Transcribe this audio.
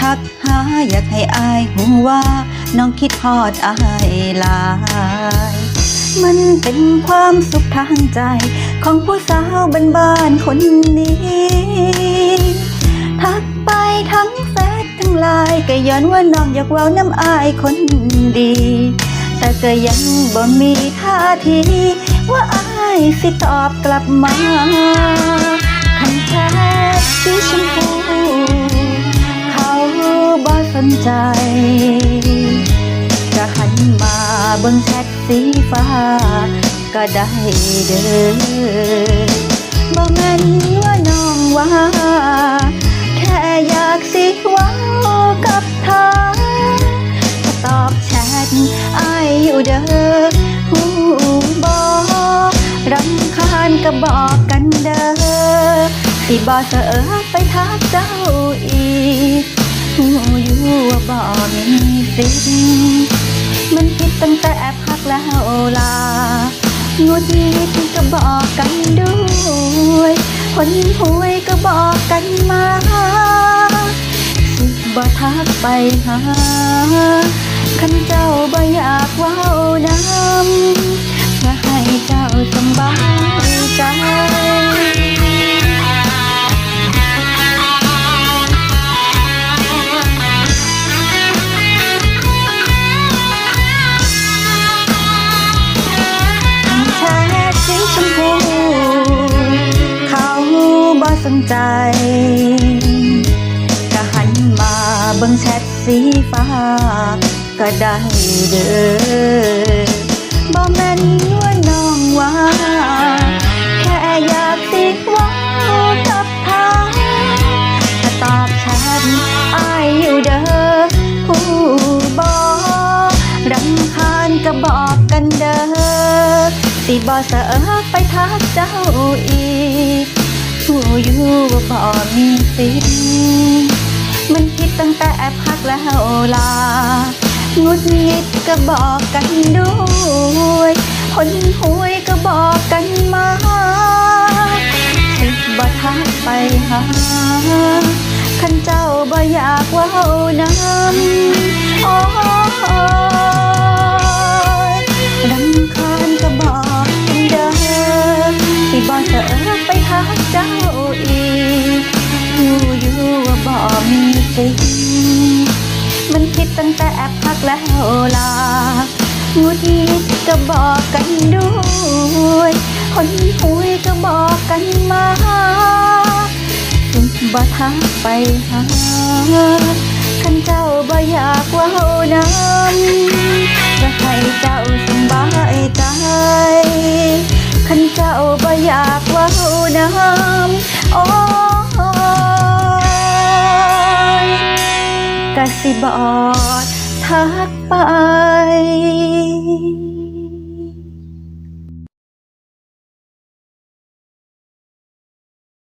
ทักหาอยากให้อายหูว่า น้องคิดฮอดอายหลาย มันเป็นความสุขทางใจ ของผู้สาวบ้านๆคนนี้ ทักไปทั้งเฟซทั้งไลน์ก็ย้อนว่าน้องอยากเว้าน้ำอายคนดี แต่ก็ยังบ่มีท่าทีว่าอายสิตอบกลับมาคันแค่สีชมพู นใจก็หันมาเบิ่งแชทสีฟ้า ก็ได้เด้อบ่แม่นว่าน้องว่า แค่อยากสิว้ากับเธอตอบแชทอายอยู่เด้อหูบ่รำคาญก็บอกกันเด้อสิบ่เสอไปทักเจ้าอี มีสิทธิ์มันคิดตั้งแต่แอบพักแล้วลางุดหงิดก็บอกกันด้วยคนหวยก็บอกกันมาสิบ่ทักไปหาขันเจ้าบ่อยากว้า สนใจก็หันมาเบิ่งแชทสีฟ้า ก็ได้เด้อบ่แม่นว่าน้องว่าแค่อยากสิเว้ากับเธอถ้าตอบแชทอายอยู่เด้อผู้บอกรำคาญก็บอกกันเด้อสิบ่เสอไปทักเจ้าอีก ผู้อยู่ว่บ่มีสิทธิ์มันคิดตั้งแต่แอบพักแล้วลางุดงิดก็บอกกันด้วยคนหวยก็บอกกันมาสิบ่ทักไปหาคันเจ้าบ่อยากเว้านำโอ้ยรำคาีมันคิดตั้งแต่แอบพักแล้วลางุดหงิดก็บอกกันด้วยคนหวยก็บอกกันมาสิบ่ทักไปหาคันเจ้าบ่อยากว้าน้ำจะให้เจ้าส สิบอดทักไป